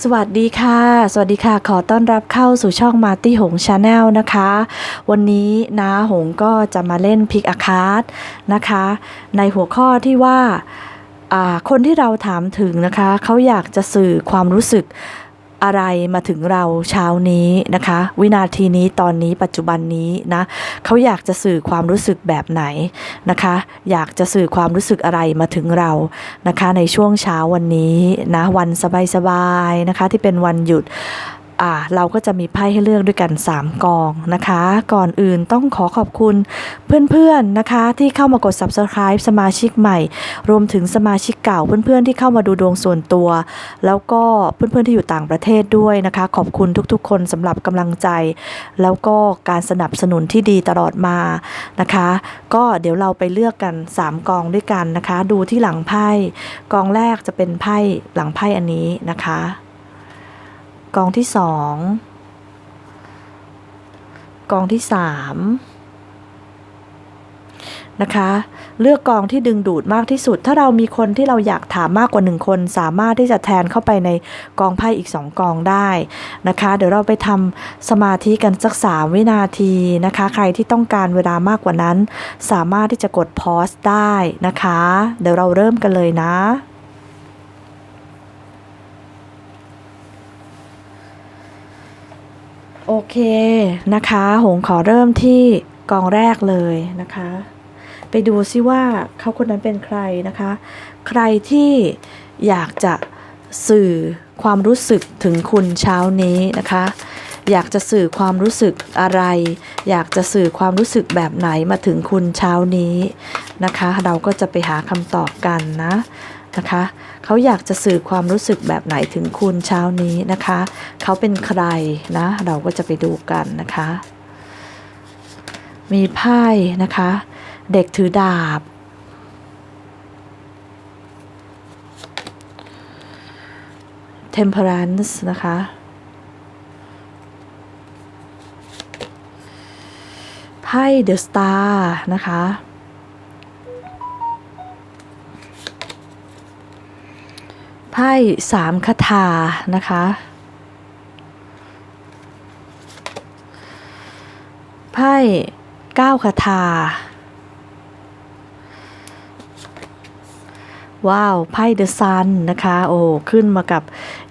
สวัสดีค่ะ สวัสดีค่ะ ขอต้อนรับเข้าสู่ช่องมาตี้หงชาแนลนะคะ วันนี้นาหงก็จะมาเล่นพิกอาคาร์ดนะคะ ในหัวข้อที่ว่าคนที่เราถามถึงนะคะ เขาอยากจะสื่อความรู้สึก อะไรมาถึงเราเช้านี้นะคะ วินาทีนี้ตอนนี้ปัจจุบันนี้นะเขาอยากจะสื่อความรู้สึกแบบไหนนะคะ อยากจะสื่อความรู้สึกอะไรมาถึงเรานะคะ ในช่วงเช้าวันนี้นะวันสบายๆนะคะที่เป็นวันหยุด อ่าเราก็จะมีไพ่ให้เลือกด้วยกัน 3 กองนะคะ ก่อนอื่นต้องขอขอบคุณเพื่อนๆนะคะที่เข้ามากด subscribe สมาชิกใหม่ รวมถึงสมาชิกเก่าเพื่อนๆที่เข้ามาดูดวงส่วนตัว แล้วก็เพื่อนๆที่อยู่ต่างประเทศด้วยนะคะ ขอบคุณทุกๆ คนสำหรับกำลังใจ แล้วก็การสนับสนุนที่ดีตลอดมานะคะ ก็เดี๋ยวเราไปเลือกกัน 3 กองด้วยกันนะคะ ดูที่หลังไพ่กองแรกจะเป็นไพ่หลังไพ่อันนี้นะคะ กองที่สองกองที่สามนะคะ เลือกกองที่ดึงดูดมากที่สุด ถ้าเรามีคนที่เราอยากถามมากกว่าหนึ่งคน สามารถที่จะแทนเข้าไปในกองไพ่อีกสองกองได้นะคะ เดี๋ยวเราไปทำสมาธิกันสักสามวินาทีนะคะ ใครที่ต้องการเวลามากกว่านั้น สามารถที่จะกดพอสได้นะคะ เดี๋ยวเราเริ่มกันเลยนะ โอเคนะคะ หงขอเริ่มที่กองแรกเลยนะคะ ไปดูซิว่าเขาคนนั้นเป็นใครนะคะ ใครที่อยากจะสื่อความรู้สึกถึงคุณเช้านี้นะคะ อยากจะสื่อความรู้สึกอะไร อยากจะสื่อความรู้สึกแบบไหนมาถึงคุณเช้านี้นะคะ เราก็จะไปหาคำตอบกันนะ นะคะ เขาอยากจะสื่อความรู้สึกแบบไหนถึงคุณเช้านี้นะคะ เขาเป็นใครนะ เราก็จะไปดูกันนะคะ มีไพ่นะคะ เด็กถือดาบ temperance นะคะ ไพ่ the star นะคะ ไพ่สามคาถานะคะ ไพ่เก้าคาถา ว้าว ไพ่เดอะซันนะคะ โอ้ ขึ้นมากับ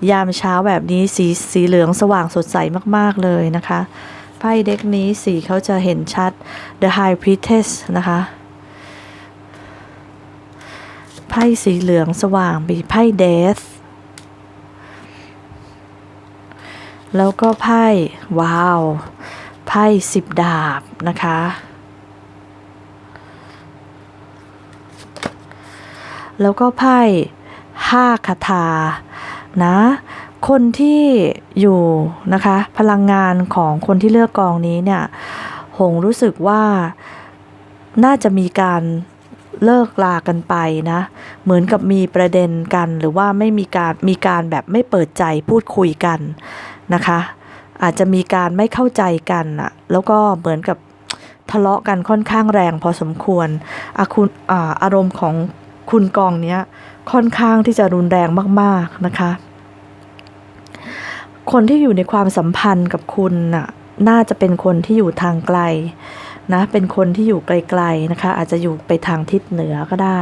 ยามเช้าแบบนี้สีสีเหลืองสว่างสดใสมาก ๆ เลยนะคะ ไพ่เด็กนี้สีเขาจะเห็นชัด The High Priestess นะคะ ไพ่สีเหลืองสว่างมีไพ่เดสแล้วก็ไพ่ว้าว ไพ่สิบดาบนะคะ แล้วก็ไพ่ห้าคาถานะ คนที่อยู่นะคะ พลังงานของคนที่เลือกกองนี้เนี่ย หงรู้สึกว่าน่าจะมีการ เลิกลากันไปนะ เหมือนกับมีประเด็นกันหรือว่าไม่มีการมีการแบบไม่เปิดใจพูดคุยกันนะคะ อาจจะมีการไม่เข้าใจกันอะแล้วก็เหมือนกับทะเลาะกันค่อนข้างแรงพอสมควรอาคุณอาอารมณ์ของคุณกองเนี้ยค่อนข้างที่จะรุนแรงมาก ๆนะคะ คนที่อยู่ในความสัมพันธ์กับคุณน่ะน่าจะเป็นคนที่อยู่ทางไกล นะเป็นคนที่อยู่ไกลๆนะคะ อาจจะอยู่ไปทางทิศเหนือก็ได้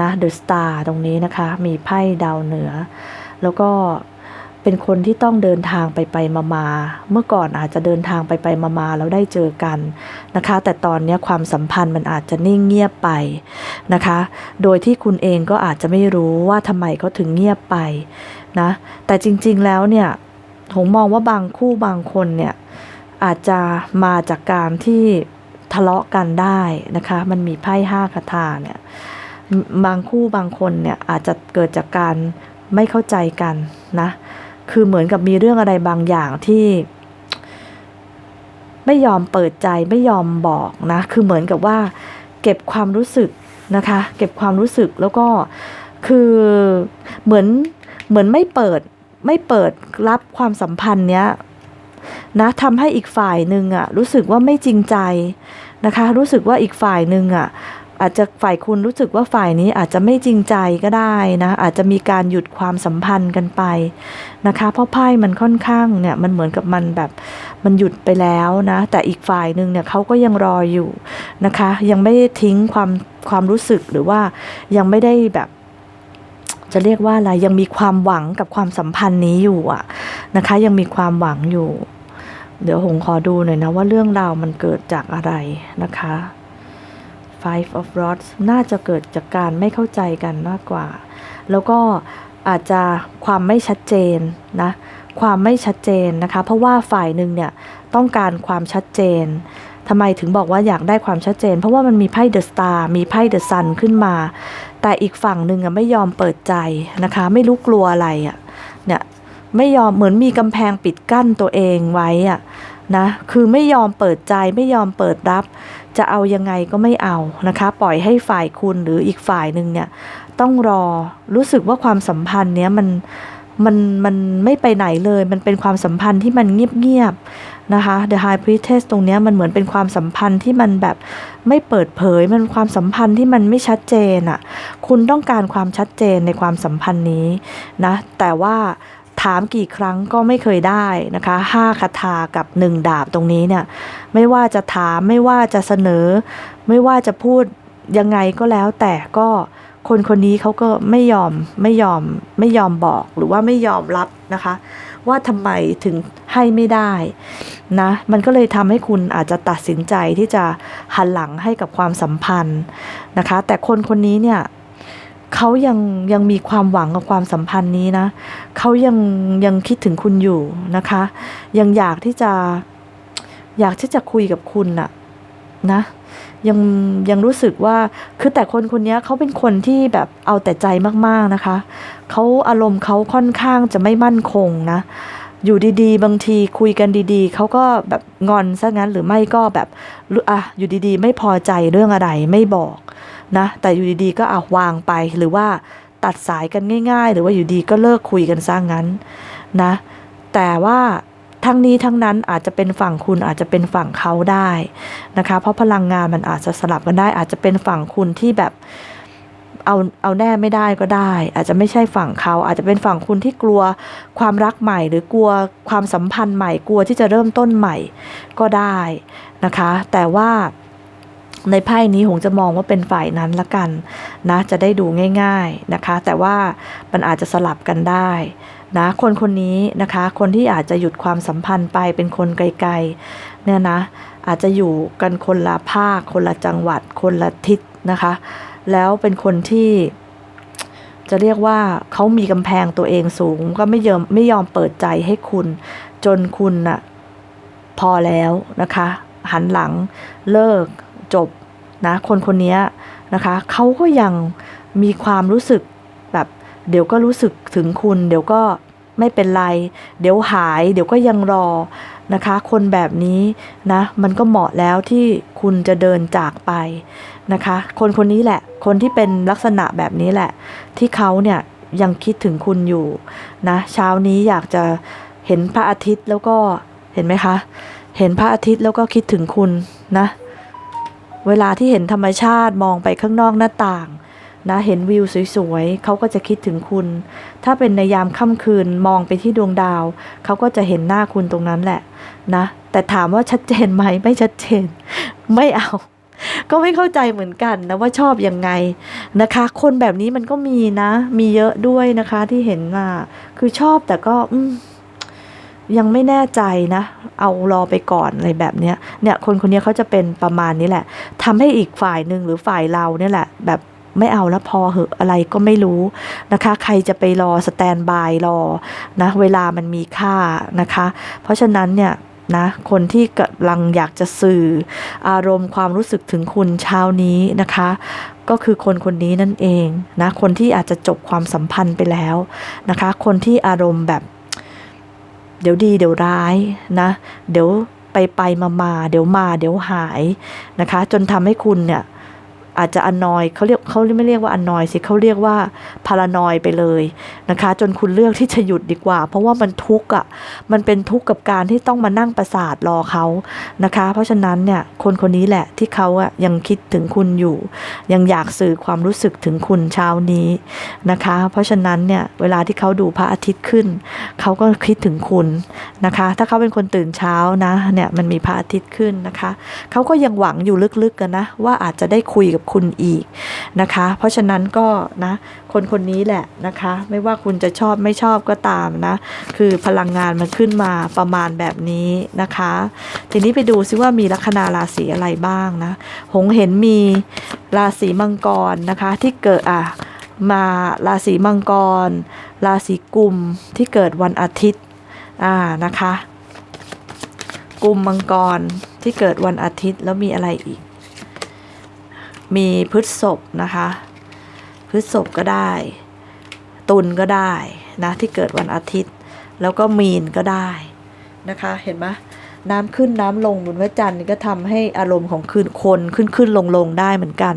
นะเดอะสตาร์ตรงนี้นะคะ มีไพ่ดาวเหนือ แล้วก็เป็นคนที่ต้องเดินทางไปไปมามาเมื่อก่อนอาจจะเดินทางไปไปมามาแล้วได้เจอกันนะคะ แต่ตอนนี้ความสัมพันธ์มันอาจจะนิ่งเงียบไปนะคะ โดยที่คุณเองก็อาจจะไม่รู้ว่าทำไมเขาถึงเงียบไปนะแต่จริง ๆแล้วเนี่ยผมมองว่าบางคู่บางคนเนี่ยอาจจะมาจากการที่ ทะเลาะกันได้นะคะ มันมีไพ่ห้าคาถาเนี่ยบางคู่บางคนเนี่ยอาจจะเกิดจากการไม่เข้าใจกันนะ คือเหมือนกับมีเรื่องอะไรบางอย่างที่ ไม่ยอมเปิดใจไม่ยอมบอกนะ คือเหมือนกับว่า เก็บความรู้สึกนะคะ เก็บความรู้สึกแล้วก็คือเหมือนเหมือนไม่เปิดไม่เปิดรับความสัมพันธ์เนี้ย นะทำให้อีกฝ่ายหนึ่งอะรู้สึกว่าไม่จริงใจนะคะ รู้สึกว่าอีกฝ่ายหนึ่งอะอาจจะฝ่ายคุณรู้สึกว่าฝ่ายนี้อาจจะไม่จริงใจก็ได้นะอาจจะมีการหยุดความสัมพันธ์กันไปนะคะ เพราะไพ่มันค่อนข้างเนี่ยมันเหมือนกับมันแบบมันหยุดไปแล้วนะแต่อีกฝ่ายหนึ่งเนี่ยเขาก็ยังรออยู่นะคะ ยังไม่ได้ทิ้งความความรู้สึกหรือว่ายังไม่ได้แบบจะเรียกว่าอะไรยังมีความหวังกับความสัมพันธ์นี้อยู่อะนะคะ ยังมีความหวังอยู่ เดี๋ยวหงขอดูหน่อยนะว่าเรื่องราวมันเกิดจากอะไรนะคะ Five of Rods น่าจะเกิดจากการไม่เข้าใจกันมากกว่า แล้วก็อาจจะความไม่ชัดเจนนะ ความไม่ชัดเจนนะคะ เพราะว่าฝ่ายหนึ่งเนี่ยต้องการความชัดเจนทำไมถึงบอกว่าอยากได้ความชัดเจน เพราะว่ามันมีไพ่เดอะสตาร์มีไพ่เดอะซันขึ้นมา แต่อีกฝั่งหนึ่งอะไม่ยอมเปิดใจนะคะ ไม่รู้กลัวอะไรอะเนี่ย ไม่ยอมเหมือนมีกำแพงปิดกั้นตัวเองไว้อะนะคือไม่ยอมเปิดใจไม่ยอมเปิดรับ จะเอายังไงก็ไม่เอานะคะ ปล่อยให้ฝ่ายคุณหรืออีกฝ่ายหนึ่งเนี่ยต้องรอรู้สึกว่าความสัมพันธ์เนี้ยมันมันมันไม่ไปไหนเลย มันเป็นความสัมพันธ์ที่มันเงียบๆนะคะ The High Priestess ตรงนี้มันเหมือนเป็นความสัมพันธ์ที่มันแบบไม่เปิดเผย มันความสัมพันธ์ที่มันไม่ชัดเจนอะ่ะ คุณต้องการความชัดเจนในความสัมพันธ์นี้นะ แต่ว่า ถามกี่ครั้งก็ไม่เคยได้นะคะห้าคาถากับหนึ่งดาบตรงนี้เนี่ยไม่ว่าจะถามไม่ว่าจะเสนอ ไม่ว่าจะพูดยังไงก็แล้ว แต่ก็คนคนนี้เขาก็ไม่ยอมไม่ยอมไม่ยอมบอกหรือว่าไม่ยอมรับนะคะ ว่าทำไมถึงให้ไม่ได้นะมันก็เลยทำให้คุณอาจจะตัดสินใจที่จะหันหลังให้กับความสัมพันธ์นะคะ แต่คนคนนี้เนี่ย เขายังยังมีความหวังกับความสัมพันธ์นี้นะ เขายังยังคิดถึงคุณอยู่นะคะ ยังอยากที่จะอยากที่จะคุยกับคุณน่ะนะ ยังยังรู้สึกว่าคือแต่คนคนนี้เขาเป็นคนที่แบบเอาแต่ใจมากๆนะคะ เขาอารมณ์เขาค่อนข้างจะไม่มั่นคงนะ อยู่ดีๆ บางทีคุยกันดีๆ เขาก็แบบงอนซะงั้นหรือไม่ก็แบบอะอยู่ดีๆ ไม่พอใจเรื่องอะไรไม่บอก นะแต่อยู่ดีๆก็เอาวางไปหรือว่าตัดสายกันง่าย ๆ หรือว่าอยู่ดีก็เลิกคุยกันซะงั้นนะแต่ว่าทั้งนี้ทั้งนั้นอาจจะเป็นฝั่งคุณอาจจะเป็นฝั่งเขาได้นะคะ เพราะพลังงานมันอาจจะสลับกันได้ อาจจะเป็นฝั่งคุณที่แบบเอาเอาแน่ไม่ได้ก็ได้ อาจจะไม่ใช่ฝั่งเขา อาจจะเป็นฝั่งคุณที่กลัวความรักใหม่ หรือกลัวความสัมพันธ์ใหม่กลัวที่จะเริ่มต้นใหม่ก็ได้นะคะ แต่ว่า ในไพ่นี้หงจะมองว่าเป็นฝ่ายนั้นละกันนะจะได้ดูง่าย ๆนะคะ แต่ว่ามันอาจจะสลับกันได้นะคนคนนี้นะคะ คนที่อาจจะหยุดความสัมพันธ์ไปเป็นคนไกลๆเนี่ยนะอาจจะอยู่กันคนละภาค คนละจังหวัด คนละทิศนะคะ แล้วเป็นคนที่จะเรียกว่าเขามีกำแพงตัวเองสูง ก็ไม่ยอมไม่ยอมเปิดใจให้คุณ จนคุณน่ะพอแล้วนะคะ หันหลังเลิก จบนะคนคนนี้นะคะเขาก็ยังมีความรู้สึกแบบ เดี๋ยวก็รู้สึกถึงคุณ เดี๋ยวก็ไม่เป็นไร เดี๋ยวหาย เดี๋ยวก็ยังรอนะคะ คนแบบนี้นะมันก็เหมาะแล้วที่คุณจะเดินจากไปนะคะ คนคนนี้แหละ คนที่เป็นลักษณะแบบนี้แหละ ที่เขาเนี่ยยังคิดถึงคุณอยู่นะเช้านี้อยากจะเห็นพระอาทิตย์แล้วก็เห็นไหมคะ เห็นพระอาทิตย์แล้วก็คิดถึงคุณนะ เวลาที่เห็นธรรมชาติมองไปข้างนอกหน้าต่างนะเห็นวิวสวยๆ เขาก็จะคิดถึงคุณ ถ้าเป็นในยามค่ำคืนมองไปที่ดวงดาว เขาก็จะเห็นหน้าคุณตรงนั้นแหละนะ แต่ถามว่าชัดเจนไหมไม่ชัดเจน ไม่เอา ก็ไม่เข้าใจเหมือนกันนะว่าชอบยังไงนะคะ คนแบบนี้มันก็มีนะ มีเยอะด้วยนะคะที่เห็นมาคือชอบแต่ก็อืม ยังไม่แน่ใจนะ เอารอไปก่อนอะไรแบบเนี้ยเนี่ยคนคนนี้เขาจะเป็นประมาณนี้แหละทำให้อีกฝ่ายหนึ่งหรือฝ่ายเราเนี่ยแหละ แบบไม่เอาแล้วพอเหอะอะไรก็ไม่รู้นะคะ ใครจะไปรอสแตนบายรอนะเวลามันมีค่านะคะ เพราะฉะนั้นเนี่ยนะคนที่กำลังอยากจะสื่ออารมณ์ความรู้สึกถึงคุณเช้านี้นะคะ ก็คือคนคนนี้นั่นเองนะคนที่อาจจะจบความสัมพันธ์ไปแล้วนะคะ คนที่อารมณ์แบบ เดี๋ยวดีเดี๋ยวร้ายนะ เดี๋ยวไปไปมามาเดี๋ยวมาเดี๋ยวหายนะคะ จนทำให้คุณเนี่ย อาจจะอนนอยเขาเรียกเขาไม่เรียกว่าอนนอยสิเขาเรียกว่าพารานอยไปเลยนะคะ จนคุณเลือกที่จะหยุดดีกว่า เพราะว่ามันทุกข์อะมันเป็นทุกข์กับการที่ต้องมานั่งประสาทรอเขานะคะ เพราะฉะนั้นเนี่ยคนคนนี้แหละที่เขาอะยังคิดถึงคุณอยู่ ยังอยากสื่อความรู้สึกถึงคุณเช้านี้นะคะ เพราะฉะนั้นเนี่ยเวลาที่เขาดูพระอาทิตย์ขึ้น เขาก็คิดถึงคุณนะคะ ถ้าเขาเป็นคนตื่นเช้านะเนี่ยมันมีพระอาทิตย์ขึ้นนะคะ เขาก็ยังหวังอยู่ลึกๆกันนะว่าอาจจะได้คุยกับคุณอีกนะคะ เพราะฉะนั้นก็นะคนคนนี้แหละนะคะ ไม่ว่าคุณจะชอบไม่ชอบก็ตามนะ คือพลังงานมันขึ้นมาประมาณแบบนี้นะคะ ทีนี้ไปดูซิว่ามีลัคนาราศีอะไรบ้างนะหงเห็นมีราศีมังกรนะคะ ที่เกิดอะมาราศีมังกร ราศีกุมที่เกิดวันอาทิตย์อ่านะคะ กุมมังกรที่เกิดวันอาทิตย์แล้วมีอะไรอีก มีพฤษภนะคะพฤษภก็ได้ ตุลก็ได้นะที่เกิดวันอาทิตย์ แล้วก็มีนก็ได้นะคะเห็นไหมน้ำขึ้นน้ำลงบนพระจันทร์ก็ทำให้อารมณ์ของคืนคนขึ้นขึ้นลงลงได้เหมือนกัน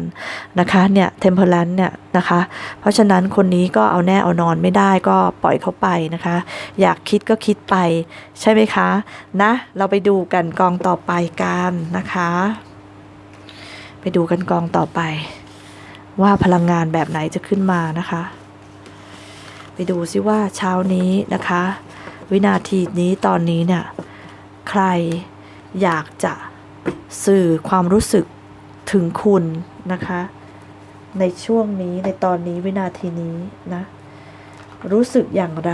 นะคะเนี่ยเทมเพลนเนี่ยนะคะ เพราะฉะนั้นคนนี้ก็เอาแน่เอานอนไม่ได้ก็ปล่อยเขาไปนะคะ อยากคิดก็คิดไปใช่ไหมคะนะ เราไปดูกันกองต่อไปกันนะคะ ไปดูกันกองต่อไป ว่าพลังงานแบบไหนจะขึ้นมานะคะ ไปดูซิว่าเช้านี้นะคะ วินาทีนี้ตอนนี้เนี่ยใครอยากจะสื่อความรู้สึกถึงคุณนะคะ ในช่วงนี้ในตอนนี้วินาทีนี้นะ รู้สึกอย่างไร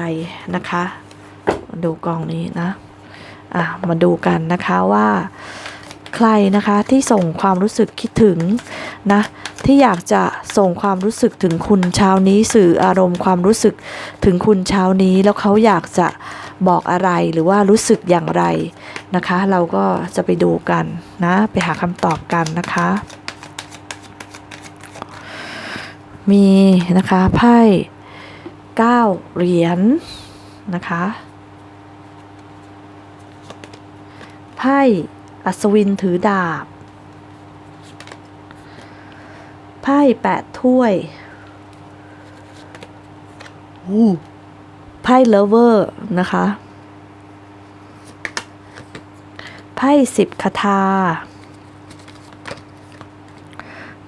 นะคะ ดูกองนี้นะอะมาดูกันนะคะว่า ใครนะคะที่ส่งความรู้สึกคิดถึงนะที่อยากจะส่งความรู้สึกถึงคุณเช้านี้สื่ออารมณ์ความรู้สึกถึงคุณเช้านี้ แล้วเขาอยากจะบอกอะไรหรือว่ารู้สึกอย่างไรนะคะ เราก็จะไปดูกันนะไปหาคำตอบกันนะคะ มีนะคะไพ่เก้าเหรียญนะคะไพ่ อัศวินถือดาบ ไพ่แปดถ้วยอู้ไพ่เลเวอร์นะคะ ไพ่สิบคาถา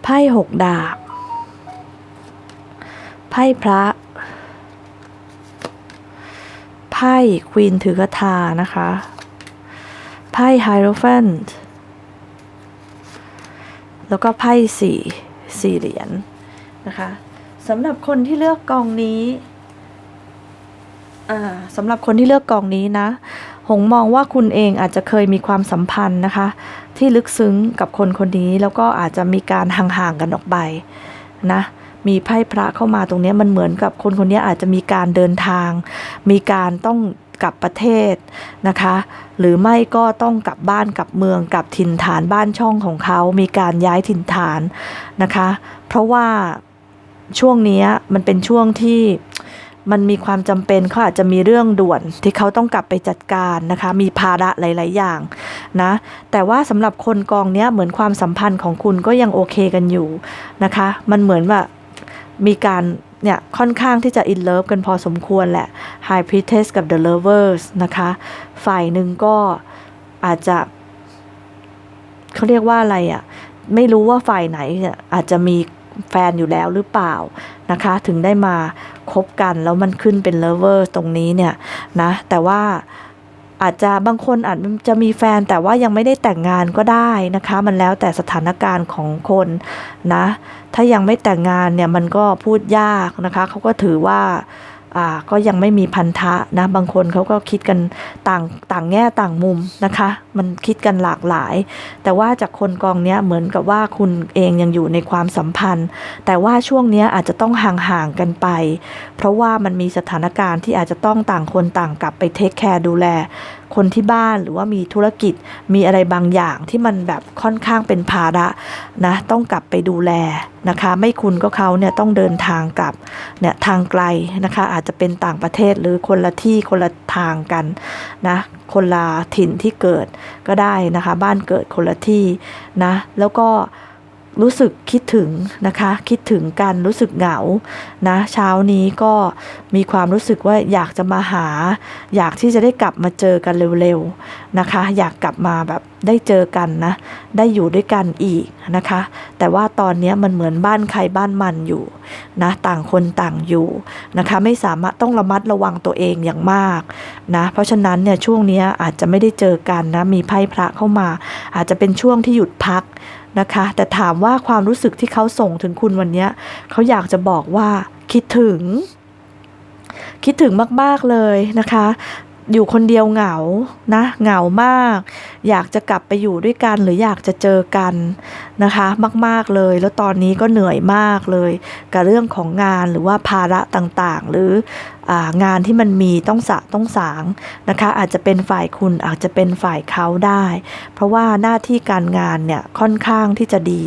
ไพ่หกดาบ ไพ่พระ ไพ่ควีนถือกระทานะคะไพ่ไฮโรแฟนต์แล้วก็ไพ่สี่สี่เหรียญนะคะสำหรับคนที่เลือกกองนี้สำหรับคนที่เลือกกองนี้นะ หงมองว่าคุณเองอาจจะเคยมีความสัมพันธ์นะคะ ที่ลึกซึ้งกับคนคนนี้ แล้วก็อาจจะมีการห่างๆกันออกไปนะมีไพ่พระเข้ามาตรงนี้มันเหมือนกับคนคนนี้อาจจะมีการเดินทาง มีการต้อง กลับประเทศนะคะ หรือไม่ก็ต้องกลับบ้านกลับเมืองกลับถิ่นฐานบ้านช่องของเขามีการย้ายถิ่นฐานนะคะ เพราะว่าช่วงนี้มันเป็นช่วงที่มันมีความจำเป็นเขาอาจจะมีเรื่องด่วนที่เขาต้องกลับไปจัดการนะคะ มีภาระหลาย ๆ อย่างนะ แต่ว่าสำหรับคนกองเนี้ยเหมือนความสัมพันธ์ของคุณก็ยังโอเคกันอยู่นะคะ มันเหมือนว่ามีการ เนี่ยค่อนข้างที่จะอินเลิฟกันพอสมควรแหละ High Priestess กับ The Lovers นะคะ ฝ่ายหนึ่งก็อาจจะเขาเรียกว่าอะไรอะ่ะ ไม่รู้ว่าฝ่ายไหนอาจจะมีแฟนอยู่แล้วหรือเปล่านะคะ ถึงได้มาคบกันแล้วมันขึ้นเป็น lover ตรงนี้เนี่ยนะ แต่ว่า อาจจะบางคนอาจจะมีแฟนแต่ว่ายังไม่ได้แต่งงานก็ได้นะคะ มันแล้วแต่สถานการณ์ของคนนะ ถ้ายังไม่แต่งงานเนี่ยมันก็พูดยากนะคะเขาก็ถือว่า ก็ยังไม่มีพันธะนะบางคนเขาก็คิดกันต่างต่างแง่ต่างมุมนะคะ มันคิดกันหลากหลาย แต่ว่าจากคนกองเนี้ยเหมือนกับว่าคุณเองยังอยู่ในความสัมพันธ์ แต่ว่าช่วงเนี้ยอาจจะต้องห่างๆกันไป เพราะว่ามันมีสถานการณ์ที่อาจจะต้องต่างคนต่างกลับไปเทคแคร์ดูแล คนที่บ้านหรือว่ามีธุรกิจมีอะไรบางอย่างที่มันแบบค่อนข้างเป็นภาระนะต้องกลับไปดูแลนะคะ ไม่คุณก็เขาเนี่ยต้องเดินทางกลับเนี่ยทางไกลนะคะ อาจจะเป็นต่างประเทศหรือคนละที่คนละทางกันนะคนละถิ่นที่เกิดก็ได้นะคะ บ้านเกิดคนละที่นะแล้วก็ รู้สึกคิดถึงนะคะ คิดถึงกันรู้สึกเหงานะ เช้านี้ก็มีความรู้สึกว่าอยากจะมาหา อยากที่จะได้กลับมาเจอกันเร็วๆนะคะ อยากกลับมาแบบได้เจอกันนะ ได้อยู่ด้วยกันอีกนะคะ แต่ว่าตอนนี้มันเหมือนบ้านใครบ้านมันอยู่นะต่างคนต่างอยู่นะคะ ไม่สามารถต้องระมัดระวังตัวเองอย่างมากนะเพราะฉะนั้นเนี่ยช่วงนี้อาจจะไม่ได้เจอกันนะมีไพ่พระเข้ามา อาจจะเป็นช่วงที่หยุดพัก นะคะ แต่ถามว่าความรู้สึกที่เขาส่งถึงคุณวันนี้เขาอยากจะบอกว่าคิดถึง คิดถึงมาก ๆ เลยนะคะอยู่คนเดียวเหงา นะ เหงามาก อยากจะกลับไปอยู่ด้วยกันหรืออยากจะเจอกันนะคะ มาก ๆ เลย แล้วตอนนี้ก็เหนื่อยมากเลย กับเรื่องของงานหรือว่าภาระต่างๆ หรือ งานที่มันมีต้องสะต้องสางนะคะ อาจจะเป็นฝ่ายคุณอาจจะเป็นฝ่ายเขาได้ เพราะว่าหน้าที่การงานเนี่ยค่อนข้างที่จะดี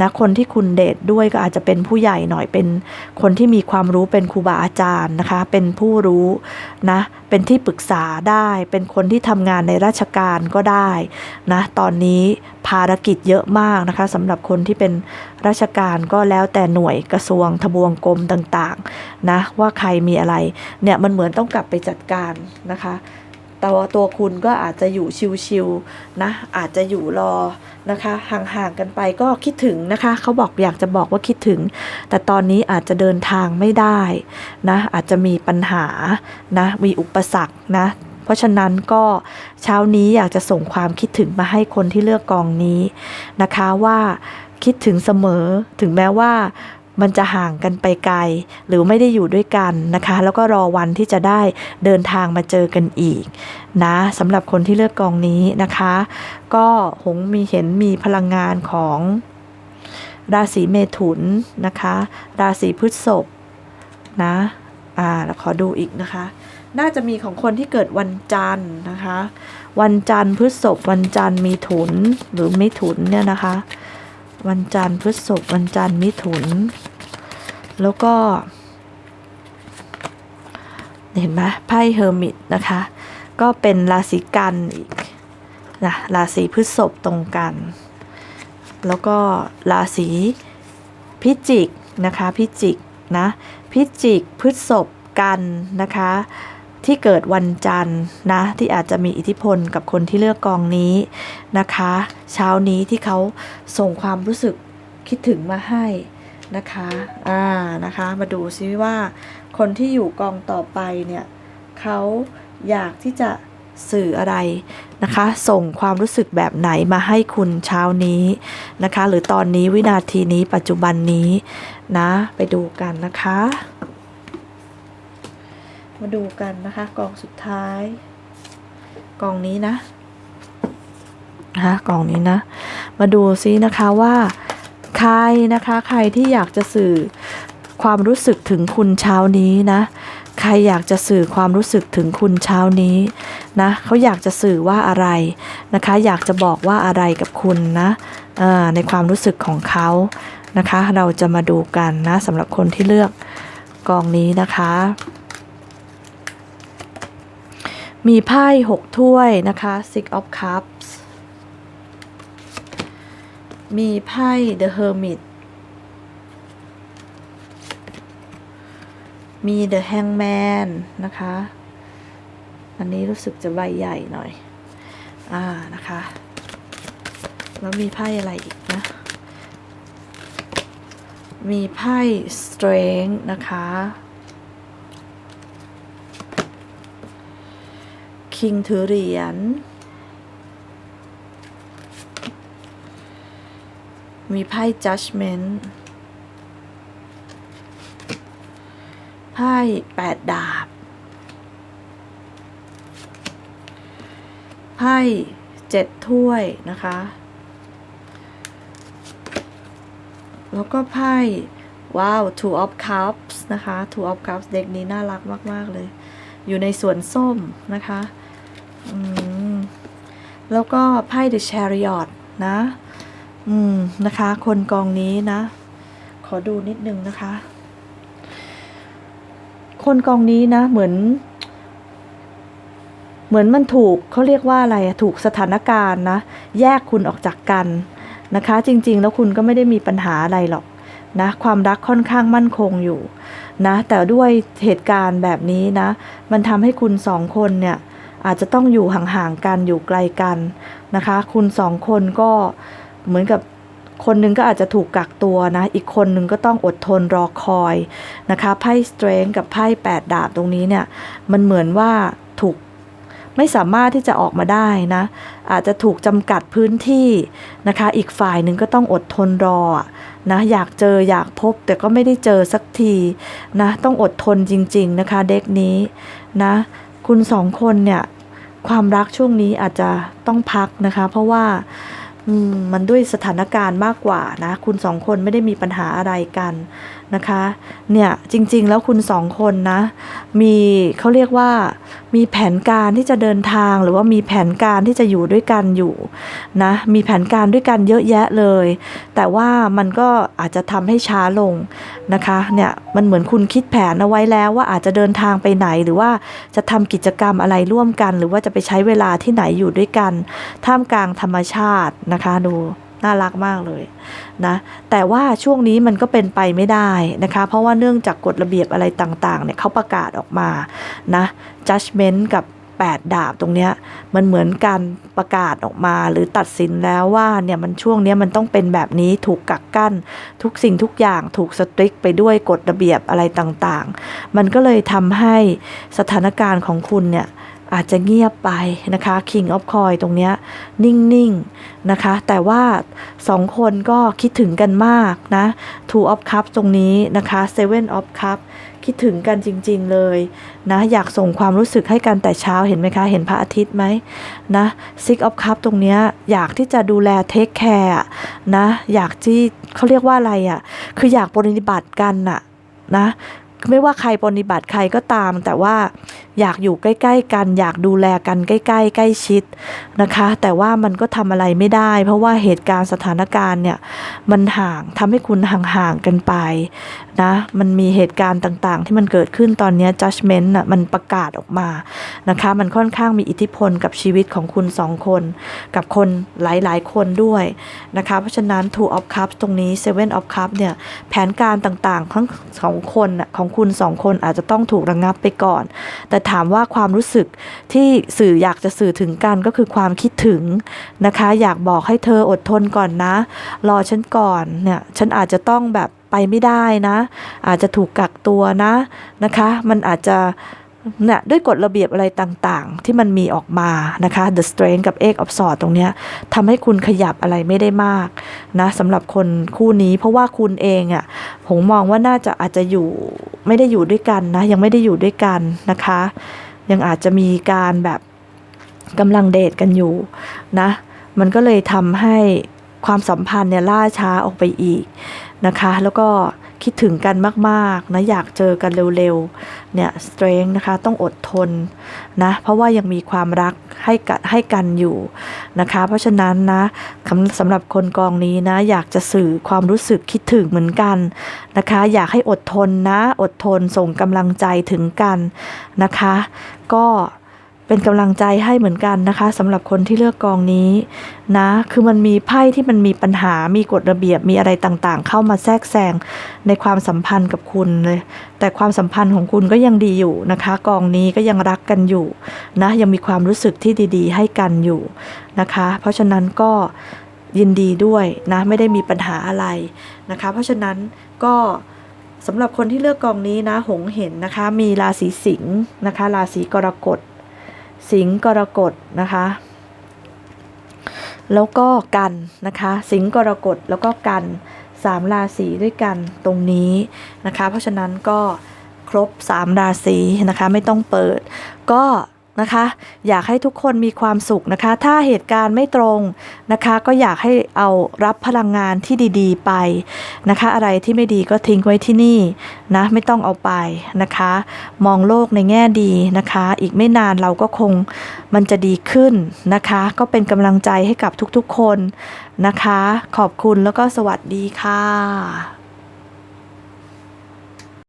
นะคนที่คุณเดทด้วยก็อาจจะเป็นผู้ใหญ่หน่อยเป็นคนที่มีความรู้เป็นครูบาอาจารย์นะคะ เป็นผู้รู้นะเป็นที่ปรึกษาได้ เป็นคนที่ทำงานในราชการก็ได้นะตอนนี้ภารกิจเยอะมากนะคะสำหรับคนที่เป็นราชการก็แล้วแต่หน่วยกระทรวงทบวงกรมต่างๆนะว่าใครมีอะไรเนี่ยมันเหมือนต้องกลับไปจัดการนะคะแต่ว่าตัวคุณก็อาจจะอยู่ชิวๆนะอาจจะอยู่รอนะคะห่างๆกันไปก็คิดถึงนะคะเขาบอกอยากจะบอกว่าคิดถึง แต่ตอนนี้อาจจะเดินทางไม่ได้นะอาจจะมีปัญหานะมีอุปสรรคนะ เพราะฉะนั้นก็เช้านี้อยากจะส่งความคิดถึงมาให้คนที่เลือกกองนี้นะคะว่าคิดถึงเสมอถึงแม้ว่ามันจะห่างกันไปไกล หรือไม่ได้อยู่ด้วยกันนะคะ แล้วก็รอวันที่จะได้เดินทางมาเจอกันอีกนะสำหรับคนที่เลือกกองนี้นะคะ ก็หงมีเห็นมีพลังงานของราศีเมถุนนะคะ ราศีพฤษภนะ อ่าแล้วขอดูอีกนะคะ น่าจะมีของคนที่เกิดวันจันทร์นะคะ วันจันทร์พฤษภวันจันทร์มีถุนหรือมิถุนเนี่ยนะคะ วันจันทร์พฤษภวันจันทร์มิถุน แล้วก็ เห็นไหมไพ่เฮอร์มิตนะคะ ก็เป็นราศีกันอีกนะราศีพฤษภตรงกัน แล้วก็ราศีพิจิกนะคะพิจิกนะพิจิกพฤษภกันนะคะ ที่เกิดวันจันทร์นะที่อาจจะมีอิทธิพลกับคนที่เลือกกองนี้นะคะ เช้านี้ที่เขาส่งความรู้สึกคิดถึงมาให้นะคะอ่านะคะ มาดูซิว่าคนที่อยู่กองต่อไปเนี่ยเขาอยากที่จะสื่ออะไรนะคะ ส่งความรู้สึกแบบไหนมาให้คุณเช้านี้นะคะ หรือตอนนี้วินาทีนี้ปัจจุบันนี้นะ ไปดูกันนะคะ มาดูกันนะคะกล่องสุดท้าย กล่องนี้นะนะคะกองนี้นะ มาดูซินะคะว่า ใครนะคะ ใครที่อยากจะสื่อความรู้สึกถึงคุณเช้านี้นะ ใครอยากจะสื่อความรู้สึกถึงคุณเช้านี้นะเขาอยากจะสื่อว่าอะไรนะคะ อยากจะบอกว่าอะไรกับคุณนะในความรู้สึกของเขานะคะ เราจะมาดูกันนะสำหรับคนที่เลือกกองนี้นะคะ มีไพ่หกถ้วยนะคะ six of cups มีไพ่ the hermit มี the hangman นะคะ อันนี้รู้สึกจะใบใหญ่หน่อย อ่า นะคะ แล้วมีไพ่อะไรอีกนะ มีไพ่ strength นะคะ คิงถือเหรียญ มีไพ่ judgment ไพ่แปดดาบ ไพ่เจ็ดถ้วยนะคะ แล้วก็ไพ่ ว้าว two of cups นะคะ two of cups เด็กนี้น่ารักมาก ๆ เลย อยู่ในสวนส้มนะคะ แล้วก็ไพ่ the chariot นะ อืม นะคะ คนกองนี้นะ ขอดูนิดนึงนะคะ คนกองนี้นะ เหมือน เหมือนมันถูกเขาเรียกว่าอะไร ถูกสถานการณ์นะ แยกคุณออกจากกันนะคะ จริง ๆ แล้วคุณก็ไม่ได้มีปัญหาอะไรหรอกนะ ความรักค่อนข้างมั่นคงอยู่นะ แต่ด้วยเหตุการณ์แบบนี้นะ มันทำให้คุณสองคนเนี่ย อาจจะต้องอยู่ห่างๆกันอยู่ไกลกันนะคะ คุณสองคนก็เหมือนกับคนหนึงก็อาจจะถูกกักตัวนะ อีกคนหนึ่งก็ต้องอดทนรอคอยนะคะไพ่ strength กับไพ่8ดดาบตรงนี้เนี่ย มันเหมือนว่าถูกไม่สามารถที่จะออกมาได้นะ อาจจะถูกจำกัดพื้นที่นะคะ อีกฝ่ายหนึ่งก็ต้องอดทนรอนะอยากเจออยากพบแต่ก็ไม่ได้เจอสักทีนะ ต้องอดทนจริง ๆนะคะ เด็กนี้นะ คุณสองคนเนี่ยความรักช่วงนี้อาจจะต้องพักนะคะ เพราะว่ามมันด้วยสถานการณ์มากกว่านะ คุณสองคนไม่ได้มีปัญหาอะไรกัน นะคะเนี่ยจริงๆแล้วคุณสองคนนะมีเขาเรียกว่ามีแผนการที่จะเดินทางหรือว่ามีแผนการที่จะอยู่ด้วยกันอยู่นะมีแผนการด้วยกันเยอะแยะเลย แต่ว่ามันก็อาจจะทำให้ช้าลงนะคะเนี่ยมันเหมือนคุณคิดแผนเอาไว้แล้วว่าอาจจะเดินทางไปไหนหรือว่าจะทำกิจกรรมอะไรร่วมกัน หรือว่าจะไปใช้เวลาที่ไหนอยู่ด้วยกัน ท่ามกลางธรรมชาตินะคะดู น่ารักมากเลยนะแต่ว่าช่วงนี้มันก็เป็นไปไม่ได้นะคะ เพราะว่าเนื่องจากกฎระเบียบอะไรต่างๆเนี่ยเขาประกาศออกมานะ judgment กับ 8 ดาบตรงเนี้ยมันเหมือนการประกาศออกมาหรือตัดสินแล้วว่าเนี่ยมันช่วงเนี้ยมันต้องเป็นแบบนี้ถูกกักกั้น ทุกสิ่งทุกอย่างถูกสตริกไปด้วยกฎระเบียบอะไรต่างๆ มันก็เลยทำให้สถานการณ์ของคุณเนี่ย อาจจะเงียบไปนะคะ King of Coin ตรงเนี้ยนิ่งๆนะคะ แต่ว่าสองคนก็คิดถึงกันมากนะ Two of Cups ตรงนี้นะคะ Seven of Cups คิดถึงกันจริงๆเลยนะอยากส่งความรู้สึกให้กันแต่เช้าเห็นไหมคะ เห็นพระอาทิตย์ไหมนะ Six of Cups ตรงเนี้ยอยากที่จะดูแลเทคแคร์นะ อยากที่เขาเรียกว่าอะไรอะ่ะ คืออยากปฏิบัติกันน่ะนะไม่ว่าใครปฏิบัติใครก็ตาม แต่ว่า อยากอยู่ใกล้ ๆ กัน อยากดูแลกันใกล้ ๆ ใกล้ชิดนะคะ แต่ว่ามันก็ทำอะไรไม่ได้ เพราะว่าเหตุการณ์สถานการณ์เนี่ยมันห่างทำให้คุณห่างๆกันไป นะ มันมีเหตุการณ์ต่างๆ ที่มันเกิดขึ้นตอนนี้ judgment น่ะมันประกาศออกมานะคะ มันค่อนข้างมีอิทธิพลกับชีวิตของคุณสองคน กับคนหลายๆ คนด้วยนะคะ เพราะฉะนั้น two of cups ตรงนี้ seven of cups เนี่ย แผนการต่างๆทั้งสองคนน่ะของคุณสองคนอาจจะต้องถูกระงงับไปก่อน แต่ถามว่าความรู้สึกที่สื่ออยากจะสื่อถึงกันก็คือความคิดถึงนะคะ อยากบอกให้เธออดทนก่อนนะ รอฉันก่อนเนี่ย ฉันอาจจะต้องแบบ ไปไม่ได้นะ อาจจะถูกกักตัวนะนะคะ มันอาจจะเนี่ยด้วยกฎระเบียบอะไรต่างๆ ที่มันมีออกมานะคะ The Strength กับ Eight of Swords ตรงเนี้ยทำให้คุณขยับอะไรไม่ได้มากนะสำหรับคนคู่นี้ เพราะว่าคุณเองอะ่ะผมมองว่าน่าจะอาจจะอยู่ไม่ได้อยู่ด้วยกันนะ ยังไม่ได้อยู่ด้วยกันนะคะ ยังอาจจะมีการแบบกำลังเดทกันอยู่นะ มันก็เลยทำให้ความสัมพันธ์เนี่ยล่าช้าออกไปอีก นะคะ แล้วก็คิดถึงกันมากๆนะอยากเจอกันเร็วๆเนี่ย strength นะคะต้องอดทนนะเพราะว่ายังมีความรักให้กันให้กันอยู่นะคะ เพราะฉะนั้นนะคำสำหรับคนกองนี้นะอยากจะสื่อความรู้สึกคิดถึงเหมือนกันนะคะ อยากให้อดทนนะอดทนส่งกำลังใจถึงกันนะคะ ก็ เป็นกำลังใจให้เหมือนกันนะคะสำหรับคนที่เลือกกองนี้นะ คือมันมีไพ่ที่มันมีปัญหา มีกฎระเบียบ มีอะไรต่างๆ เข้ามาแทรกแซงในความสัมพันธ์กับคุณเลย แต่ความสัมพันธ์ของคุณก็ยังดีอยู่นะคะ กองนี้ก็ยังรักกันอยู่นะ ยังมีความรู้สึกที่ดีๆ ให้กันอยู่นะคะ เพราะฉะนั้นก็ยินดีด้วยนะไม่ได้มีปัญหาอะไรนะคะ เพราะฉะนั้นก็สำหรับคนที่เลือกกองนี้นะ หงเห็นนะคะ มีราศีสิงห์นะคะ ราศีกรกฎ สิงห์กรกฎนะคะ แล้วก็กันนะคะ สิงห์กรกฎแล้วก็กันสามราศีด้วยกันตรงนี้นะคะ เพราะฉะนั้นก็ครบสามราศีนะคะไม่ต้องเปิดก็ นะคะ อยากให้ทุกคนมีความสุขนะคะ ถ้าเหตุการณ์ไม่ตรงนะคะ ก็อยากให้เอารับพลังงานที่ดีๆ ไปนะคะ อะไรที่ไม่ดีก็ทิ้งไว้ที่นี่นะไม่ต้องเอาไปนะคะ มองโลกในแง่ดีนะคะ อีกไม่นานเราก็คงมันจะดีขึ้นนะคะ ก็เป็นกำลังใจให้กับทุกๆคนนะคะ ขอบคุณแล้วก็สวัสดีค่ะ